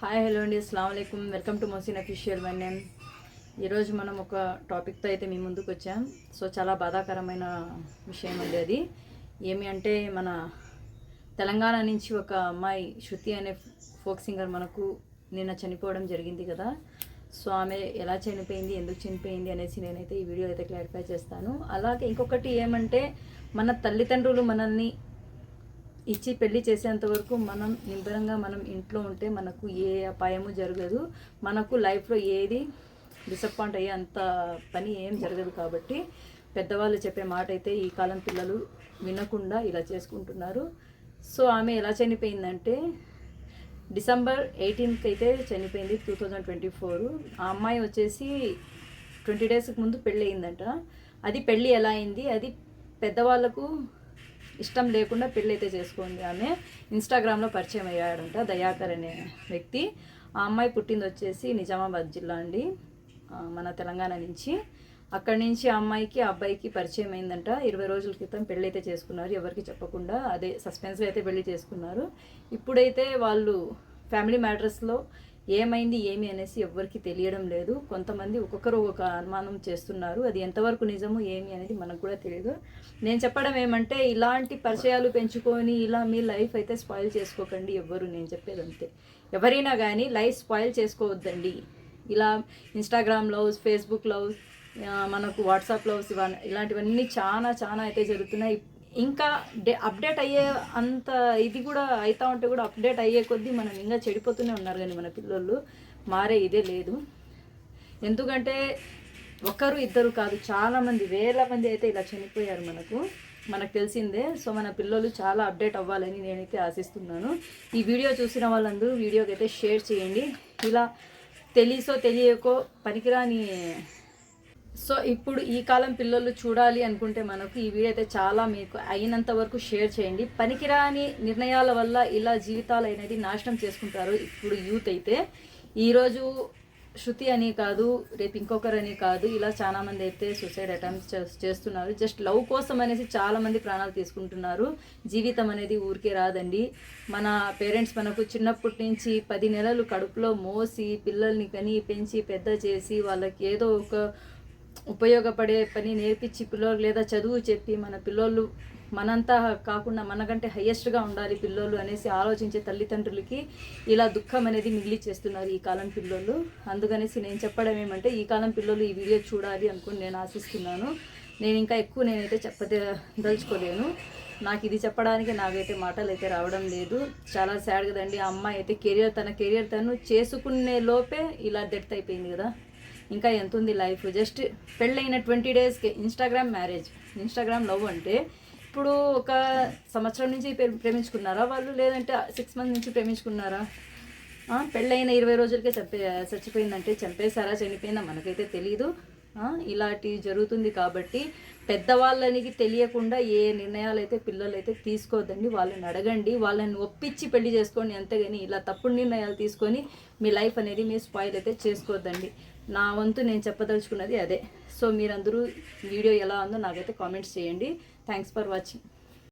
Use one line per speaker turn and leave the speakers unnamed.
Hi hello అండి. అస్సలం అయికం welcome to Mohsin official one name. ఈరోజు మనం ఒక టాపిక్తో అయితే మీ ముందుకు వచ్చాం. సో చాలా బాధాకరమైన విషయం అండి అది. ఏమి అంటే మన తెలంగాణ నుంచి ఒక అమ్మాయి శృతి అనే ఫోక్ సింగర్ మనకు నిన్న చనిపోవడం జరిగింది కదా. సో ఆమె ఎలా చనిపోయింది ఎందుకు చనిపోయింది అనేసి నేనైతే ఈ వీడియో అయితే క్లారిఫై చేస్తాను. అలాగే ఇంకొకటి ఏమంటే మన తల్లిదండ్రులు మనల్ని ఇచ్చి పెళ్ళి చేసేంత వరకు మనం నిబ్బరంగా మనం ఇంట్లో ఉంటే మనకు ఏ అపాయము జరగదు. మనకు లైఫ్లో ఏది డిసప్పాయింట్ అయ్యే అంత పని ఏం జరగదు కాబట్టి పెద్దవాళ్ళు చెప్పే మాట అయితే ఈ కాలం పిల్లలు వినకుండా ఇలా చేసుకుంటున్నారు. సో ఆమె ఎలా చనిపోయిందంటే డిసెంబర్ ఎయిటీన్త్ అయితే చనిపోయింది టూ థౌజండ్ ట్వంటీ ఫోర్. ఆ అమ్మాయి వచ్చేసి ట్వంటీ డేస్కి ముందు పెళ్ళి అయిందంట అది పెళ్ళి ఎలా అయింది? అది పెద్దవాళ్ళకు ఇష్టం లేకుండా పెళ్ళైతే చేసుకోండి ఆమె. ఇన్స్టాగ్రామ్లో పరిచయం అయ్యాడంట దయాకర్ అనే వ్యక్తి. ఆ అమ్మాయి పుట్టింది వచ్చేసి నిజామాబాద్ జిల్లా అండి మన తెలంగాణ నుంచి. అక్కడి నుంచి ఆ అమ్మాయికి ఆ అబ్బాయికి పరిచయం అయిందంట. ఇరవై రోజుల క్రితం పెళ్ళైతే చేసుకున్నారు. ఎవరికి చెప్పకుండా అదే సస్పెన్స్గా అయితే పెళ్ళి చేసుకున్నారు. ఇప్పుడైతే వాళ్ళు ఫ్యామిలీ మ్యాటర్స్లో ఏమైంది ఏమి అనేసి ఎవ్వరికి తెలియడం లేదు. కొంతమంది ఒక్కొక్కరు ఒక అనుమానం చేస్తున్నారు. అది ఎంతవరకు నిజము ఏమి అనేది మనకు కూడా తెలియదు. నేను చెప్పడం ఏమంటే ఇలాంటి పరిచయాలు పెంచుకొని ఇలా మీ లైఫ్ అయితే స్పాయిల్ చేసుకోకండి ఎవ్వరు. నేను చెప్పేది అంతే. ఎవరైనా కానీ లైఫ్ స్పాయిల్ చేసుకోవద్దండి. ఇలా ఇన్స్టాగ్రామ్ లవ్స్ ఫేస్బుక్ లవ్స్ మనకు వాట్సాప్ లవ్స్ ఇవన్నీ ఇలాంటివన్నీ చాలా చాలా అయితే జరుగుతున్నాయి. ఇంకా డే అప్డేట్ అయ్యే అంత ఇది కూడా అవుతా ఉంటే కూడా అప్డేట్ అయ్యే కొద్దీ మనం ఇంకా చెడిపోతూనే ఉన్నారు కానీ మన పిల్లలు మారే ఇదే లేదు. ఎందుకంటే ఒకరు ఇద్దరు కాదు చాలామంది వేల మంది అయితే ఇలా చనిపోయారు మనకు. మనకు తెలిసిందే. సో మన పిల్లలు చాలా అప్డేట్ అవ్వాలని నేనైతే ఆశిస్తున్నాను. ఈ వీడియో చూసిన వాళ్ళందరూ వీడియోకి అయితే షేర్ చేయండి. ఇలా తెలిసో తెలియకో పనికిరాని సో ఇప్పుడు ఈ కాలం పిల్లలు చూడాలి అనుకుంటే మనకు ఈ వీడియో అయితే చాలా మీకు అయినంత వరకు షేర్ చేయండి. పనికిరాని నిర్ణయాల వల్ల ఇలా జీవితాలు అనేది నాశనం చేసుకుంటారు ఇప్పుడు యూత్ అయితే. ఈరోజు శృతి అని కాదు రేపు ఇంకొకరని కాదు ఇలా చాలా మంది అయితే సూసైడ్ అటెంప్ట్స్ చేస్తున్నారు. జస్ట్ లవ్ కోసం అనేసి చాలామంది ప్రాణాలు తీసుకుంటున్నారు. జీవితం అనేది ఊరికే రాదండి. మన పేరెంట్స్ మనకు చిన్నప్పటి నుంచి పది నెలలు కడుపులో మోసి పిల్లల్ని కని పెంచి పెద్ద చేసి వాళ్ళకి ఏదో ఒక ఉపయోగపడే పని నేర్పించి పిల్లలు లేదా చదువు చెప్పి మన పిల్లోళ్ళు మనంతా కాకుండా మనకంటే హయ్యెస్ట్గా ఉండాలి పిల్లోళ్ళు అనేసి ఆలోచించే తల్లిదండ్రులకి ఇలా దుఃఖం అనేది మిగిలి చేస్తున్నారు ఈ కాలం పిల్లోళ్ళు. అందుకనేసి నేను చెప్పడం ఏమంటే ఈ కాలం పిల్లలు ఈ వీడియో చూడాలి అనుకుని నేను ఆశిస్తున్నాను. నేను ఇంకా ఎక్కువ నేనైతే చెప్పదే దలుచుకోలేను నాకు ఇది చెప్పడానికి నాకైతే మాటలు అయితే రావడం లేదు. చాలా సాడ్ కదండి. ఆ అమ్మాయి అయితే కెరియర్ తన కెరియర్ తను చేసుకునే లోపే ఇలా డెత్ అయిపోయింది కదా. ఇంకా ఎంత ఉంది లైఫ్? జస్ట్ పెళ్ళైన ట్వంటీ డేస్కి ఇన్స్టాగ్రామ్ మ్యారేజ్. ఇన్స్టాగ్రామ్ లవ్ అంటే ఇప్పుడు ఒక సంవత్సరం నుంచి ప్రేమించుకున్నారా వాళ్ళు? లేదంటే సిక్స్ మంత్ నుంచి ప్రేమించుకున్నారా? పెళ్ళైన ఇరవై రోజులకే చంపే చచ్చిపోయిందంటే చంపేశారా? చనిపోయిందా? మనకైతే తెలియదు ఇలాంటి జరుగుతుంది కాబట్టి పెద్దవాళ్ళనికి తెలియకుండా ఏ నిర్ణయాలు అయితే పిల్లలు అయితే తీసుకోవద్దండి వాళ్ళని అడగండి వాళ్ళని ఒప్పించి పెళ్ళి చేసుకోండి అంతేగాని ఇలా తప్పుడు నిర్ణయాలు తీసుకొని మీ లైఫ్ అనేది మీరు స్పాయిల్ అయితే చేసుకోవద్దండి. నా వంతు నేను చెప్పదలుచుకున్నది అదే. సో మీరందరూ వీడియో ఎలా ఉందో నాకైతే కామెంట్స్ చేయండి. Thanks for watching.